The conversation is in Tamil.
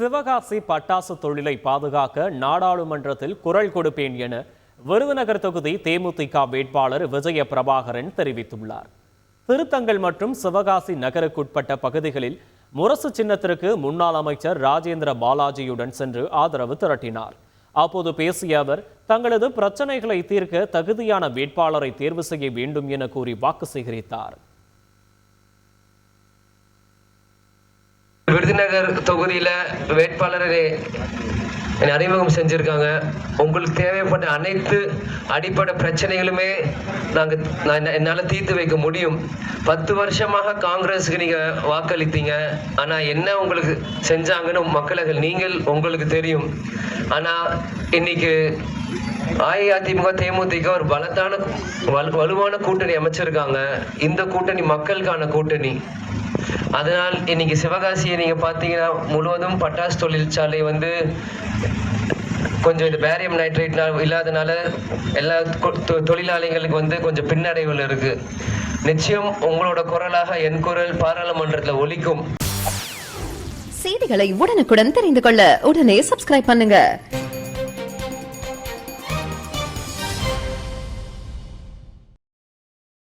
சிவகாசி பட்டாசு தொழிலை பாதுகாக்க நாடாளுமன்றத்தில் குரல் கொடுப்பேன் என விருதுநகர் தொகுதி தேமுதிக வேட்பாளர் விஜய பிரபாகரன் தெரிவித்துள்ளார். திருத்தங்கள் மற்றும் சிவகாசி நகருக்குட்பட்ட பகுதிகளில் முரசு சின்னத்திற்கு முன்னாள் அமைச்சர் ராஜேந்திர பாலாஜியுடன் சென்று ஆதரவு திரட்டினார். அப்போது பேசிய அவர் தங்களது பிரச்சனைகளை தீர்க்க தகுதியான வேட்பாளரை தேர்வு செய்ய வேண்டும் என கூறி வாக்கு சேகரித்தார். விருதுநகர் தொகுதியில வேட்பாளரை என்னை அறிமுகம் செஞ்சிருக்காங்க. உங்களுக்கு தேவைப்பட்ட அனைத்து அடிப்படை பிரச்சனைகளுமே நாங்க நான் என்ன- என்னால தீர்த்து வைக்க முடியும். பத்து வருஷமாக காங்கிரஸுக்கு நீங்க வாக்களித்தீங்க. ஆனா என்ன உங்களுக்கு செஞ்சாங்கன்னு மக்களுக்கு நீங்கள் உங்களுக்கு தெரியும். ஆனா இன்னைக்கு அஇஅதிமுக தேமுதிக ஒரு பலத்தான வலு- வலுவான கூட்டணி அமைச்சிருக்காங்க. இந்த கூட்டணி மக்களுக்கான கூட்டணி. அதனால் இன்னைக்கு சிவகாசியை நீங்க பாத்தீங்கன்னா முழுவதும் பட்டாசு தொழிற்சாலை வந்து கொஞ்சம் இந்த பேரியம் நைட்ரேட் இல்லாதனால எல்லா தொழிலாளிகளுக்கு வந்து கொஞ்சம் பின்னடைவில் இருக்கு. நிச்சயம் உங்களோட குரலாக என் குரல் பாராளுமன்றத்தில் ஒலிக்கும். செய்திகளை உடனுக்குடன் தெரிந்து கொள்ள உடனே சப்ஸ்கிரைப் பண்ணுங்க.